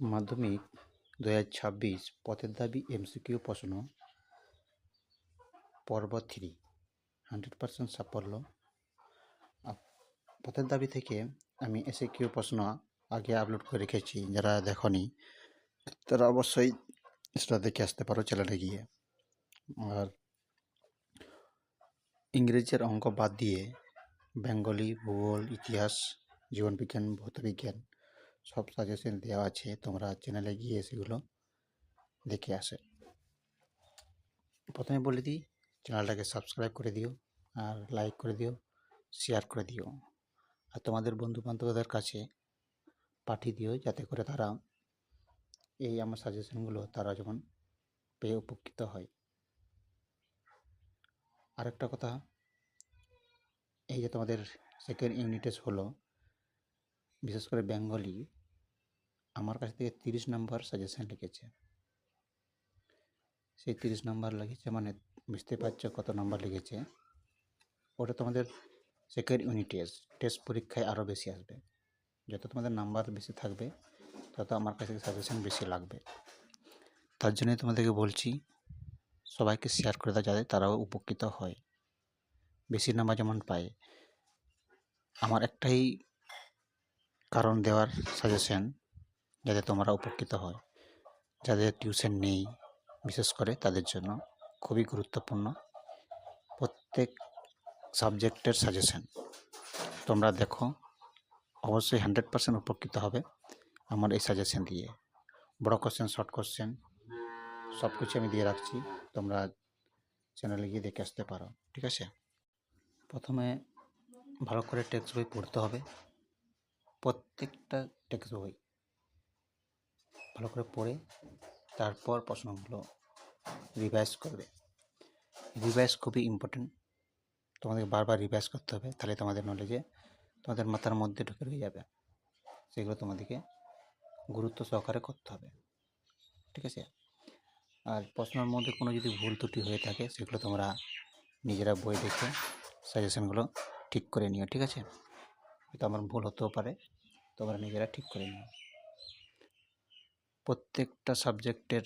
মাধ্যমিক দু হাজার ছাব্বিশ পথের দাবি এমসিকিউ প্রশ্ন। পর্ব থ্রি, হান্ড্রেড পার্সেন্ট সাফল্য। পথের দাবি থেকে আমি এসে কিউ প্রশ্ন আগে আপলোড করে রেখেছি, যারা দেখনি, তারা অবশ্যই সেটা দেখে আসতে পারো চ্যানেলে গিয়ে। আর ইংরেজির অঙ্ক বাদ দিয়ে, বেঙ্গলি, ভূগোল, ইতিহাস জীবনবিজ্ঞান ভৌতবিজ্ঞান সব সাজেশন দেওয়া আছে, তোমরা চ্যানেলে গিয়ে সেগুলো দেখে আসে। প্রথমে বলে দিই চ্যানেলটাকে সাবস্ক্রাইব করে দিও আর লাইক করে দিও শেয়ার করে দিও। আর তোমাদের বন্ধু বান্ধবদের কাছে পাঠিয়ে দিও, যাতে করে তারা এই আমার সাজেশনগুলো তারা যেমন পেয়ে উপকৃত হয়। আরেকটা কথা, এই যে তোমাদের সেকেন্ড ইউনিটেস হলো, বিশেষ করে বেঙ্গলি আমার কাছ থেকে তিরিশ নাম্বার সাজেশন লিখেছে। সেই তিরিশ নাম্বার লিখেছে মানে বুঝতে পারছ কত নাম্বার লিখেছে? ওটা তোমাদের সেকেন্ড ইউনিট টেস্ট টেস্ট পরীক্ষায় আরও বেশি আসবে। যত তোমাদের নাম্বার বেশি থাকবে, তত আমার কাছ থেকে সাজেশন বেশি লাগবে। তার জন্যই তোমাদেরকে বলছি, সবাইকে শেয়ার করে দাও যাতে তারাও উপকৃত হয়। বেশি নাম্বার যেমন পায়। আমার একটাই কারণ দেওয়ার সাজেশন যাতে তোমরা উপকৃত হয়। যাদের টিউশন নেই, বিশেষ করে তাদের জন্য খুবই গুরুত্বপূর্ণ প্রত্যেক সাবজেক্টের সাজেশন তোমরা দেখো, অবশ্যই হান্ড্রেড পার্সেন্ট উপকৃত হবে আমার এই সাজেশন দিয়ে। বড় কোশ্চেন শর্ট কোশ্চেন সব কিছু আমি দিয়ে রাখছি। তোমরা চ্যানেলে গিয়ে দেখে আসতে পারো, ঠিক আছে? প্রথমে ভালো করে টেক্সট বই পড়তে হবে। প্রত্যেকটা টেক্সট বই ভালো করে পড়ে তারপর প্রশ্নগুলো রিভাইজ করবে। রিভাইজ খুবই ইম্পর্টেন্ট তোমাদের বারবার রিভাইজ করতে হবে, তাহলে তোমাদের নলেজে তোমাদের মাথার মধ্যে ঢুকে রয়ে যাবে। সেগুলো তোমাদেরকে গুরুত্ব সহকারে করতে হবে। ঠিক আছে? আর প্রশ্নের মধ্যে কোনো যদি ভুল ত্রুটি হয়ে থাকে, সেগুলো তোমরা নিজেরা বই দেখে সাজেশনগুলো ঠিক করে নিও, ঠিক আছে? হয়তো আমার ভুল হতেও পারে, তোমরা নিজেরা ঠিক করে নিও। প্রত্যেকটা সাবজেক্টের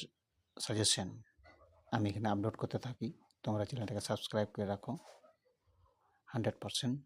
সাজেশন আমি এখানে আপলোড করতে থাকি। তোমরা চ্যানেলটাকে সাবস্ক্রাইব করে রাখো। Hundred percent